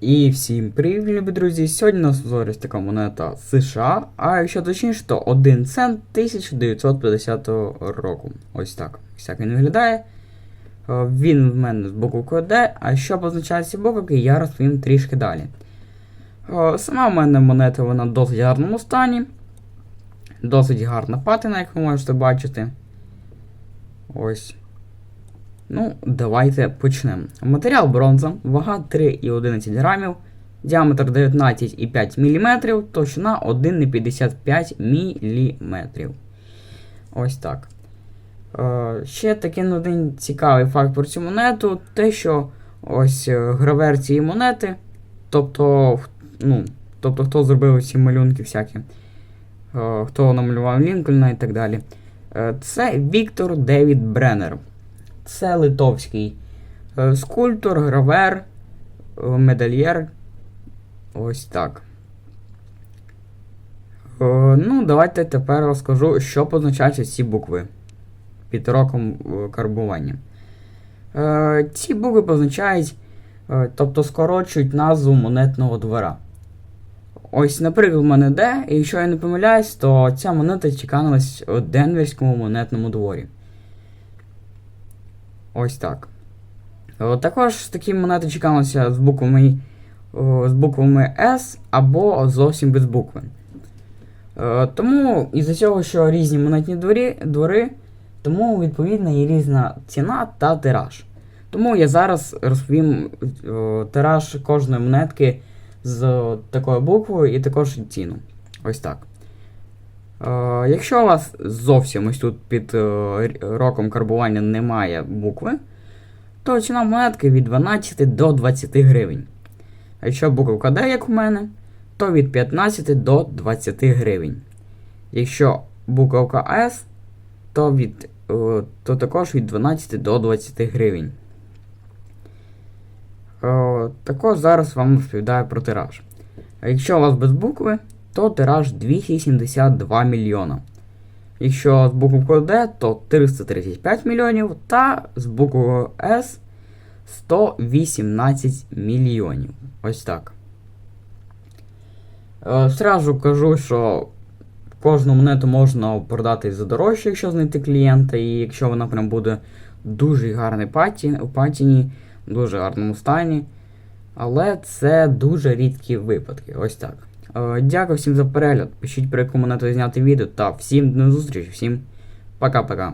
І всім привіт, любі друзі! Сьогодні у нас зорі така монета США, а якщо точніше, то 1 цент 1950 року. Ось так. Ось так він виглядає. Е, Він в мене з буквою D, а що позначають ці буквки, я розповім трішки далі. Е, Сама в мене монета вона в досить гарному стані. Досить гарна патина, як ви можете бачити. Ось. Ну, давайте почнемо. Матеріал бронза, вага 3,11 грамів, діаметр 19,5 мм, товщина 1,55 мм. Ось так. Е, ще такий один цікавий факт про цю монету, те, що ось е, гравер цієї монети, тобто, ну, тобто хто зробив ці малюнки всякі, е, хто намалював Лінкольна і так далі. Е, це Віктор Девід Бреннер. Це литовський е, скульптор, гравер, е, медальєр. Ось так. Е, Ну, давайте тепер розкажу, що позначають ці букви під роком карбування. Ці букви позначають, тобто скорочують назву монетного двора. Ось, наприклад, в мене Д, і якщо я не помиляюсь, то ця монета чеканалась у Денверському монетному дворі. Ось так. О, Також такі монети чекалися з буквами, о, з буквами S або зовсім без букви. Е, Тому із-за цього, що різні монетні дворі, двори, тому відповідно є різна ціна та тираж. Тому я зараз розповім тираж кожної монетки з такою буквою і також ціну. Ось так. Е, якщо у вас зовсім ось тут під е, роком карбування немає букви, то ціна монетки від 12 до 20 гривень. А якщо буковка D, як у мене, то від 15 до 20 гривень. Якщо буковка S, то, від, е, то також від 12 до 20 гривень. Також зараз вам розповідаю про тираж. А якщо у вас без букви, то тираж 272 мільйона. Якщо з буквою D, то 335 мільйонів, та з буквою S 118 мільйонів. Ось так. Е, Зразу кажу, що кожну монету можна продати за дорожче, якщо знайти клієнта, і якщо вона прям буде дуже гарний паті, патіні, в дуже гарному стані. Але це дуже рідкі випадки. Ось так. Е, Дякую всім за перегляд. Пишіть про яку монету зняти відео та всім до зустрічі, всім пока-пока.